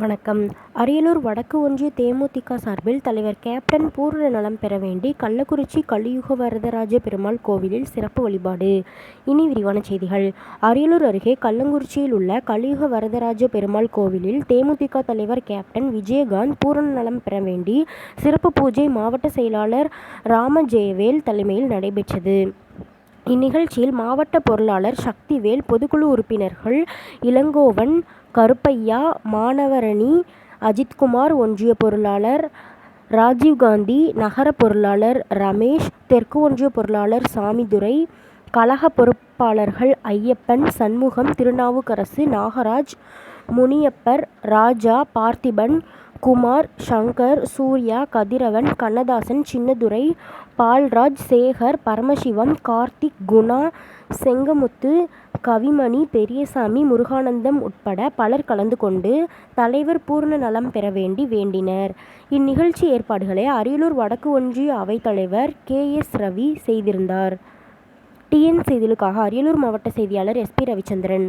வணக்கம். அரியலூர் வடக்கு ஒன்றிய தேமுதிக சார்பில் தலைவர் கேப்டன் பூரண நலம் பெற வேண்டி கள்ளக்குறிச்சி கலியுக வரதராஜ பெருமாள் கோவிலில் சிறப்பு வழிபாடு. இனி விரிவான செய்திகள். அரியலூர் அருகே கள்ளங்குறிச்சியில் உள்ள கலியுக வரதராஜ பெருமாள் கோவிலில் தேமுதிக தலைவர் கேப்டன் விஜயகாந்த் பூரண நலம் பெற வேண்டி சிறப்பு பூஜை மாவட்ட செயலாளர் ராமஜெயவேல் தலைமையில் நடைபெற்றது. இந்நிகழ்ச்சியில் மாவட்ட பொருளாளர் சக்திவேல் பொதுக்குழு உறுப்பினர்கள் இளங்கோவன் கருப்பையா மாணவரணி அஜித்குமார் ஒன்றிய பொருளாளர் ராஜீவ்காந்தி நகர பொருளாளர் ரமேஷ் தெற்கு ஒன்றிய பொருளாளர் சாமிதுரை கழக பொறுப்பாளர்கள் ஐயப்பன் சண்முகம் திருநாவுக்கரசு நாகராஜ் முனியப்பர் ராஜா பார்த்திபன் குமார் சங்கர் சூர்யா கதிரவன் கண்ணதாசன் சின்னதுரை பால்ராஜ் சேகர் பரமசிவம் கார்த்திக் குணா செங்கமுத்து கவிமணி பெரியசாமி முருகானந்தம் உட்பட பலர் கலந்து கொண்டு தலைவர் பூர்ண நலம் பெற வேண்டி வேண்டினர். இந்நிகழ்ச்சி ஏற்பாடுகளை அரியலூர் வடக்கு ஒன்றிய அவைத்தலைவர் கே. எஸ். ரவி செய்திருந்தார். டிஎன் செய்திகளுக்காக அரியலூர் மாவட்ட செய்தியாளர் எஸ். பி. ரவிச்சந்திரன்.